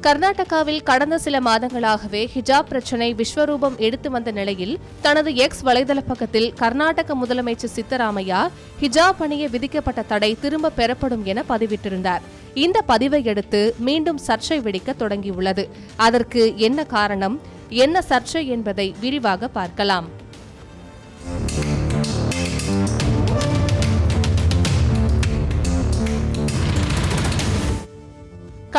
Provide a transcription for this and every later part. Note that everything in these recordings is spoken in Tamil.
கர்நாடகாவில் கடந்த சில மாதங்களாகவே ஹிஜாப் பிரச்சினை விஸ்வரூபம் எடுத்து வந்த நிலையில் தனது எக்ஸ் வலைதள பக்கத்தில் கர்நாடக முதலமைச்சர் சித்தராமையா ஹிஜாப் அணிய விதிக்கப்பட்ட தடை திரும்ப பெறப்படும் என பதிவிட்டிருந்தார். இந்த பதிவை அடுத்து மீண்டும் சர்ச்சை வெடிக்க தொடங்கியுள்ளது. அதற்கு என்ன காரணம்? என்ன சர்ச்சை என்பதை விரிவாக பார்க்கலாம்.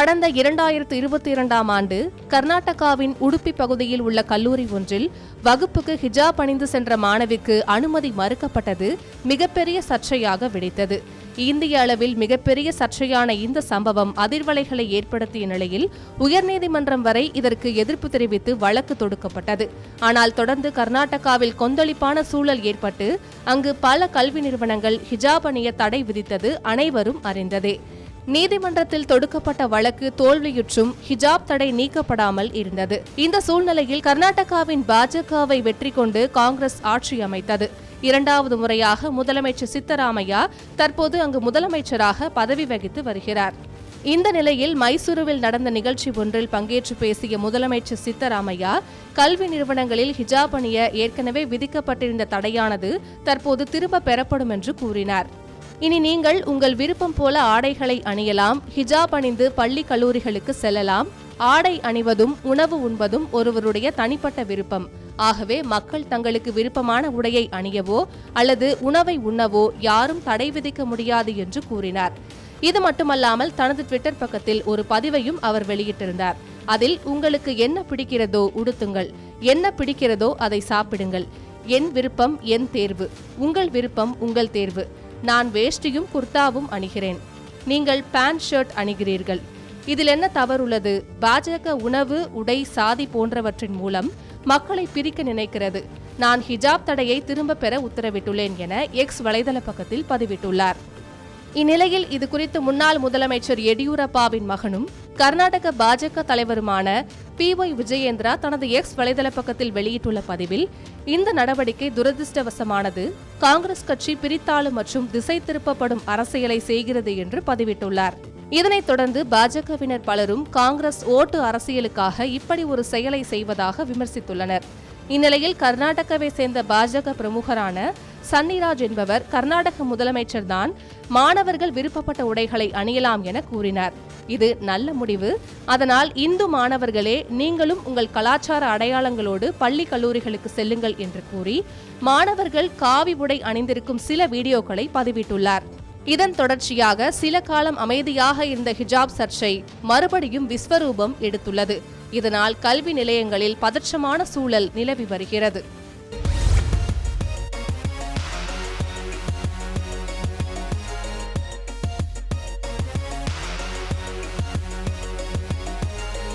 கடந்த இரண்டாயிரத்து இருபத்தி இரண்டாம் ஆண்டு கர்நாடகாவின் உடுப்பி பகுதியில் உள்ள கல்லூரி ஒன்றில் வகுப்புக்கு ஹிஜாப் அணிந்து சென்ற மாணவிக்கு அனுமதி மறுக்கப்பட்டது மிகப்பெரிய சர்ச்சையாக வெடித்தது. இந்திய அளவில் மிகப்பெரிய சர்ச்சையான இந்த சம்பவம் அதிர்வலைகளை ஏற்படுத்திய நிலையில் உயர்நீதிமன்றம் வரை இதற்கு எதிர்ப்பு தெரிவித்து வழக்கு தொடுக்கப்பட்டது. ஆனால் தொடர்ந்து கர்நாடகாவில் கொந்தளிப்பான சூழல் ஏற்பட்டு அங்கு பல கல்வி நிறுவனங்கள் ஹிஜாப் அணிய தடை விதித்தது அனைவரும் அறிந்ததே. நீதிமன்றத்தில் தொடுக்கப்பட்ட வழக்கு தோல்வியுற்றும் ஹிஜாப் தடை நீக்கப்படாமல் இருந்தது. இந்த சூழ்நிலையில் கர்நாடகாவின் பாஜகவை வெற்றி கொண்டு காங்கிரஸ் ஆட்சி அமைத்தது. இரண்டாவது முறையாக முதலமைச்சர் சித்தராமையா தற்போது அங்கு முதலமைச்சராக பதவி வகித்து வருகிறார். இந்த நிலையில் மைசூருவில் நடந்த நிகழ்ச்சி ஒன்றில் பங்கேற்று பேசிய முதலமைச்சர் சித்தராமையா கல்வி நிறுவனங்களில் ஹிஜாப் அணிய ஏற்கனவே விதிக்கப்பட்டிருந்த தடையானது தற்போது திரும்ப பெறப்படும் என்று கூறினார். இனி நீங்கள் உங்கள் விருப்பம் போல ஆடைகளை அணியலாம் ஹிஜாப் அணிந்து பள்ளி கல்லூரிகளுக்கு செல்லலாம். ஆடை அணிவதும் உணவு உண்பதும் ஒருவருடைய தனிப்பட்ட விருப்பம். ஆகவே மக்கள் தங்களுக்கு விருப்பமான உடையை அணியவோ அல்லது உணவை உண்ணவோ யாரும் தடை விதிக்க முடியாது என்று கூறினார். இது மட்டுமல்லாமல் தனது ட்விட்டர் பக்கத்தில் ஒரு பதிவையும் அவர் வெளியிட்டிருந்தார். அதில் உங்களுக்கு என்ன பிடிக்கிறதோ உடுத்துங்கள். என்ன பிடிக்கிறதோ அதை சாப்பிடுங்கள். என் விருப்பம் என் தேர்வு. உங்கள் விருப்பம் உங்கள் தேர்வு. நான் வேஷ்டியும் குர்தாவும் அணிகிறேன். நீங்கள் பேண்ட் ஷர்ட் அணிகிறீர்கள். இதில் என்ன தவறுள்ளது? பாஜக உணவு உடை சாதி போன்றவற்றின் மூலம் மக்களை பிரிக்க நினைக்கிறது. நான் ஹிஜாப் தடையை திரும்ப பெற உத்தரவிட்டுள்ளேன் என எக்ஸ் வலைதள பக்கத்தில் பதிவிட்டுள்ளார். இந்நிலையில் இது குறித்து முன்னாள் முதலமைச்சர் எடியூரப்பாவின் மகனும் கர்நாடக பாஜக தலைவருமான பி ஒய் விஜயேந்திரா தனது எக்ஸ் வலைதள பக்கத்தில் வெளியிட்டுள்ள பதிவில் இந்த நடவடிக்கை துரதிருஷ்டவசமானது. காங்கிரஸ் கட்சி பிரித்தாளும் மற்றும் திசை திருப்பப்படும் அரசியலை செய்கிறது என்று பதிவிட்டுள்ளார். இதனைத் தொடர்ந்து பாஜகவினர் பலரும் காங்கிரஸ் ஓட்டு அரசியலுக்காக இப்படி ஒரு செயலை செய்வதாக விமர்சித்துள்ளனர். இந்நிலையில் கர்நாடகாவை சேர்ந்த பாஜக பிரமுகரான சன்னிராஜ் என்பவர் கர்நாடக முதலமைச்சர் தான் மாணவர்கள் விருப்பப்பட்ட உடைகளை அணியலாம் என கூறினார். இது நல்ல முடிவு. அதனால் இந்து மாணவர்களே நீங்களும் உங்கள் கலாச்சார அடையாளங்களோடு பள்ளி கல்லூரிகளுக்கு செல்லுங்கள் என்று கூறி மாணவர்கள் காவி உடை அணிந்திருக்கும் சில வீடியோக்களை பதிவிட்டுள்ளார். இதன் தொடர்ச்சியாக சில காலம் அமைதியாக இருந்த ஹிஜாப் சர்ச்சை மறுபடியும் விஸ்வரூபம் எடுத்துள்ளது. இதனால் கல்வி நிலையங்களில் பதற்றமான சூழல் நிலவி வருகிறது.